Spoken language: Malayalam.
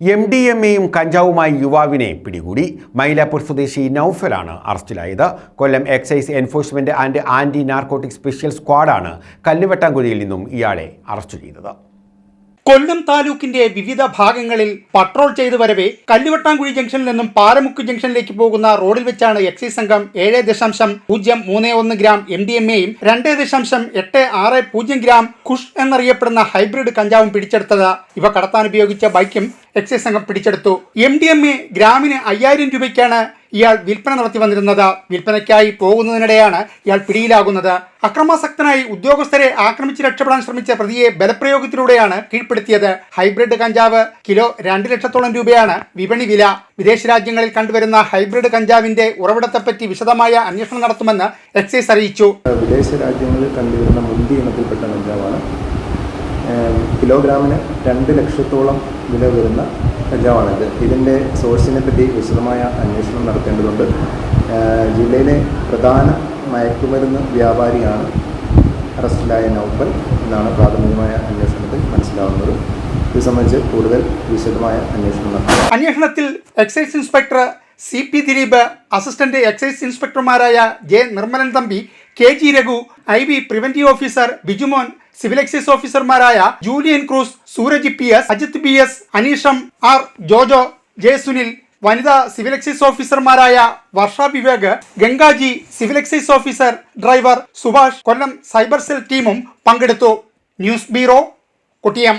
എം ഡി എം എയും കഞ്ചാവുമായി യുവാവിനെ പിടികൂടി. മൈലാപ്പൂർ സ്വദേശി നൌഫലാണ് അറസ്റ്റിലായത്. Kollam excise enforcement and anti narcotic special സ്ക്വാഡാണ് കല്ലുവെട്ടാങ്കുഴിയിൽ നിന്നും ഇയാളെ അറസ്റ്റ് ചെയ്തത്. കൊല്ലം താലൂക്കിന്റെ വിവിധ ഭാഗങ്ങളിൽ പട്രോൾ ചെയ്തു വരവേ കല്ലുവട്ടാംകുഴി ജംഗ്ഷനിൽ നിന്നും പാലമുക്ക് ജംഗ്ഷനിലേക്ക് പോകുന്ന റോഡിൽ വെച്ചാണ് എക്സൈസ് സംഘം ഏഴ് ദശാംശം പൂജ്യം മൂന്ന് ഒന്ന് ഗ്രാം എം ഡി എം എയും രണ്ട് ദശാംശം എട്ട് ആറ് പൂജ്യം ഗ്രാം ഖുഷ് എന്നറിയപ്പെടുന്ന ഹൈബ്രിഡ് കഞ്ചാവും പിടിച്ചെടുത്തത്. ഇവ കടത്താൻ ഉപയോഗിച്ച ബൈക്കും എക്സൈസ് സംഘം പിടിച്ചെടുത്തു. എം ഡി എം എ ഗ്രാമിന് അയ്യായിരം രൂപയ്ക്കാണ് ഇയാൾ വിൽപ്പന നടത്തി വന്നിരുന്നത് വിൽപ്പനയ്ക്കായി പോകുന്നതിനിടെയാണ് ഇയാൾ പിടിയിലാകുന്നത്. അക്രമാസക്തനായി ഉദ്യോഗസ്ഥരെ ആക്രമിച്ച് രക്ഷപ്പെടാൻ ശ്രമിച്ച പ്രതിയെ ബലപ്രയോഗത്തിലൂടെയാണ് കീഴ്പ്പെടുത്തിയത്. ഹൈബ്രിഡ് കഞ്ചാവ് കിലോ രണ്ട് ലക്ഷത്തോളം രൂപയാണ് വിപണി വില. വിദേശ രാജ്യങ്ങളിൽ കണ്ടുവരുന്ന ഹൈബ്രിഡ് കഞ്ചാവിന്റെ ഉറവിടത്തെപ്പറ്റി വിശദമായ അന്വേഷണം നടത്തുമെന്ന് എക്സൈസ് അറിയിച്ചു. വിദേശ രാജ്യങ്ങളിൽ കണ്ടുവരുന്ന മുന്തി ഇനത്തിൽപ്പെട്ട കഞ്ചാവാണ്. കിലോഗ്രാമിന് രണ്ട് ലക്ഷത്തോളം വില വരുന്ന കഞ്ചാവാണിത്. ഇതിന്റെ സോഴ്സിനെ പറ്റി വിശദമായ അന്വേഷണം നടത്തേണ്ടതുണ്ട്. ജില്ലയിലെ പ്രധാന മയക്കുമരുന്ന് വ്യാപാരിയാണ് അറസ്റ്റിലായ നൗഫൽ എന്നാണ് പ്രാഥമികമായ അന്വേഷണത്തിൽ മനസ്സിലാവുന്നത്. ഇത് സംബന്ധിച്ച് കൂടുതൽ വിശദമായ അന്വേഷണം നടത്തും. അന്വേഷണത്തിൽ excise inspector C P Dileep assistant excise ഇൻസ്പെക്ടർമാരായ J Nirmalan Thampi K G Raghu I B preventive officer Bijumon civil excise ഓഫീസർമാരായ Julian Cruz Sooraj P S Ajith B S അനീഷം R Jojo J Sunil വനിതാ സിവിൽ എക്സൈസ് ഓഫീസർമാരായ Varsha Vivek Gangaji civil excise officer driver Subhash Kollam cyber cell ടീമും പങ്കെടുത്തു. News bureau Kottiyam.